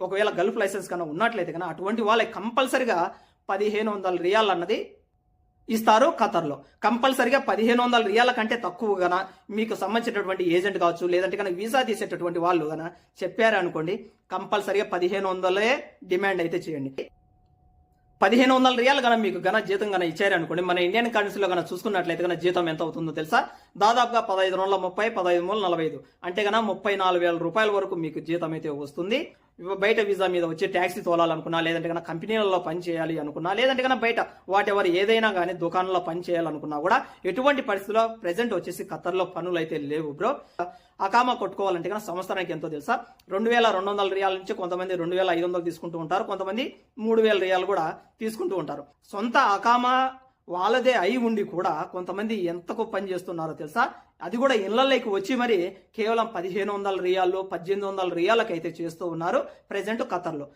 ఒకవేళ Gulf licence కన్నా ఉన్నట్లయితే కన్నా అటువంటి వాళ్ళకి కంపల్సరిగా పదిహేను వందల రియాల్ అన్నది ఇస్తారు ఖతర్లో కంపల్సరిగా పదిహేను వందల రియాల కంటే తక్కువగా మీకు సంబంధించినటువంటి ఏజెంట్ కావచ్చు లేదంటే కనుక వీసా తీసేటటువంటి వాళ్ళు కనుక చెప్పారు అనుకోండి కంపల్సరిగా పదిహేను వందలే డిమాండ్ అయితే చేయండి. పదిహేను వందల రియాలు కనుక మీకు గన జీతం కనుక ఇచ్చారు అనుకోండి మన ఇండియన్ కరెన్సీలో కనుక చూసుకున్నట్లయితే కనుక జీతం ఎంత అవుతుందో తెలుసా? దాదాపుగా పదహైదు వందల ముప్పై పదహైదు మూల నలభై ఐదు. అంటే కనుక ముప్పై నాలుగు వేల రూపాయల వరకు మీకు జీతం అయితే వస్తుంది. బయట వీసా మీద వచ్చి ట్యాక్సీ తోలాలనుకున్నా లేదంటే కన్నా కంపెనీలలో పని చేయాలి అనుకున్నా లేదంటే కన్నా బయట వాట్ ఎవర్ ఏదైనా కానీ దుకాణంలో పని చేయాలనుకున్నా కూడా ఎటువంటి పరిస్థితుల్లో ప్రెసెంట్ వచ్చేసి ఖత్తర్లో పనులు అయితే లేవు బ్రో అకామా కొట్టుకోవాలంటే కన్నా సంవత్సరానికి ఎంతో తెలుసా? రెండు వేల రెండు వందల రియాల నుంచి కొంతమంది రెండు వేల ఐదు వందలు తీసుకుంటూ ఉంటారు. కొంతమంది మూడు వేల రియాలు కూడా తీసుకుంటూ ఉంటారు. సొంత అకామా వాళ్ళదే అయి ఉండి కూడా కొంతమంది ఎంతకు పని చేస్తున్నారో తెలుసా? అది కూడా ఇళ్ళలోకి వచ్చి మరి కేవలం పదిహేను వందల రియాల్లో పద్దెనిమిది వందల రియాలకైతే చేస్తూ ఉన్నారు ప్రజెంట్ ఖతర్లో